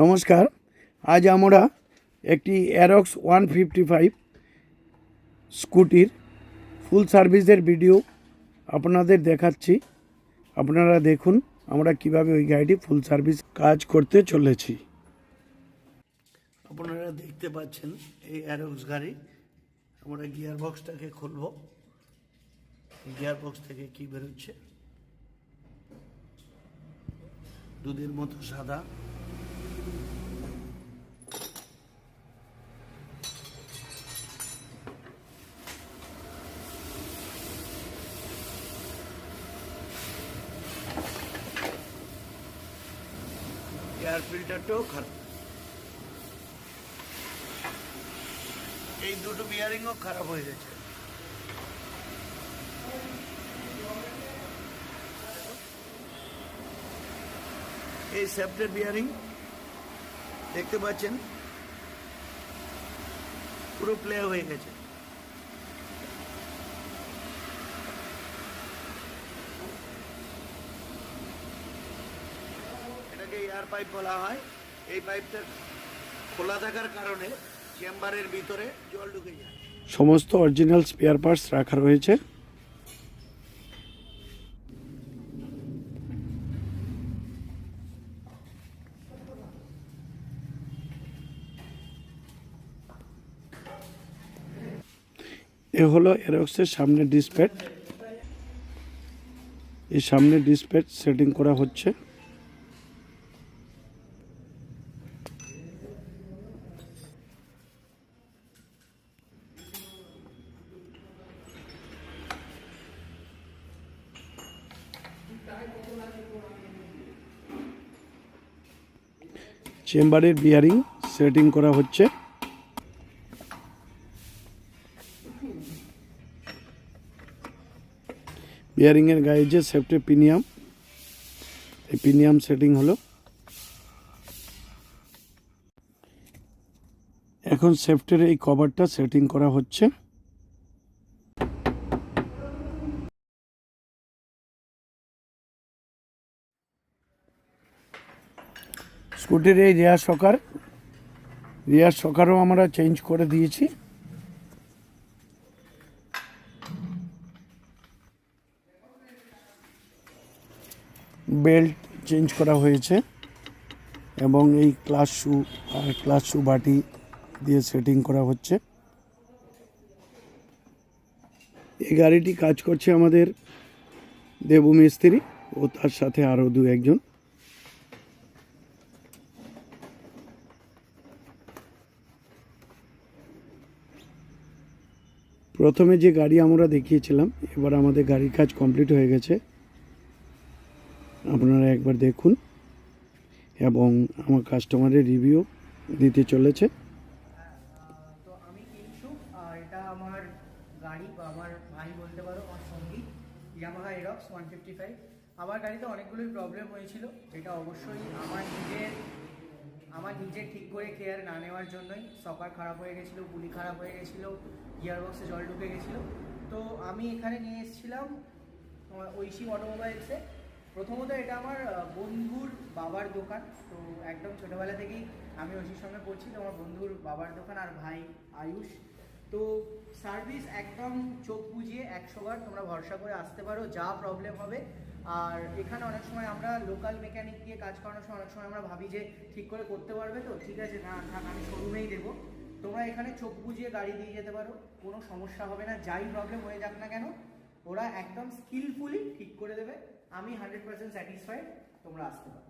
নমস্কার। আজ আমরা একটি অ্যারক্স ওয়ান ফিফটি ফাইভ স্কুটির ফুল সার্ভিসের ভিডিও আপনাদের দেখাচ্ছি। আপনারা দেখুন আমরা কীভাবে ওই গাড়িটি ফুল সার্ভিস কাজ করতে চলেছি। আপনারা দেখতে পাচ্ছেন এই অ্যারক্স গাড়ি। আমরা গিয়ার বক্সটাকে খুলব। গিয়ার বক্স থেকে কি বেরোচ্ছে? দুধের মতো সাদা। এয়ার ফিল্টারটাও খারাপ। এই দুটো বিয়ারিংও খারাপ হয়ে গেছে। এই সেফটের বিয়ারিং দেখতে পাচ্ছেন? পুরো প্লে হয়ে গেছে। এটাকে এয়ার পাইপ বলা হয়। এই পাইপটা খোলা থাকার কারণে চেম্বারের ভিতরে জল ঢুকে যায়। সমস্ত অরিজিনাল স্পেয়ার পার্টস রাখা রয়েছে। এ হলো এরক্সের সামনে ডিসপ্যাট এই সামনে ডিসপ্যাচ সেটিং করা হচ্ছে। চেম্বারের বিয়ারিং সেটিং করা হচ্ছে। বিয়ারিংয়ের গায়ে যে সেফটি পিনিয়াম এই পিনিয়াম সেটিং হলো। এখন সেফটির এই কভারটা সেটিং করা হচ্ছে। স্কুটির এই রেয়ার সকার। রেয়ার সকারও আমরা চেঞ্জ করে দিয়েছি। বেল্ট চেঞ্জ করা হয়েছে এবং এই ক্লাস শু আর ক্লাস শু বাটি দিয়ে সেটিং করা হচ্ছে। এই গাড়িটি কাজ করছে আমাদের দেবু মিস্ত্রি ও তার সাথে আরও দু একজন। প্রথমে যে গাড়ি আমরা দেখিয়েছিলাম, এবার আমাদের গাড়ির কাজ কমপ্লিট হয়ে গেছে। আপনারা একবার দেখুন। এবং আমার কাস্টমারের রিভিউ দিতে চলেছে। তো আমি আর এটা আমার গাড়ি বলতে আমার আমার গাড়িতে অনেকগুলোই প্রবলেম হয়েছিল। এটা অবশ্যই আমার নিজের আমার নিজে ঠিক করে কেয়ার না নেওয়ার জন্যই সকার খারাপ হয়ে গেছিল, গুলি খারাপ হয়ে গেছিল গিয়ার বক্সে জল ঢুকে গেছিল। তো আমি এখানে নিয়ে এসেছিলাম ঐশী অটোমোবাইলসে। প্রথমত এটা আমার বন্ধুর বাবার দোকান। তো একদম ছোটোবেলা থেকেই আমি ঐশির সঙ্গে পড়ছি, তো আমার বন্ধুর বাবার দোকান আর ভাই আয়ুষ। তো সার্ভিস একদম চোখ বুঝিয়ে একশো বার তোমরা ভরসা করে আসতে পারো, যা প্রবলেম হবে। আর এখানে অনেক সময় আমরা লোকাল মেকানিক দিয়ে কাজ করানোর সময় অনেক সময় আমরা ভাবি যে ঠিক করে করতে পারবে তো, ঠিক আছে, না থাক, আমি শোরুমেই দেবো। তোমরা এখানে চোখ বুঝিয়ে গাড়ি দিয়ে যেতে পারো, কোনো সমস্যা হবে না, যাই প্রবলেম হয়ে যাক না কেন, ওরা একদম স্কিলফুলি ঠিক করে দেবে। আমি হান্ড্রেড পার্সেন্ট স্যাটিসফাইড তোমরা আসতে পারো।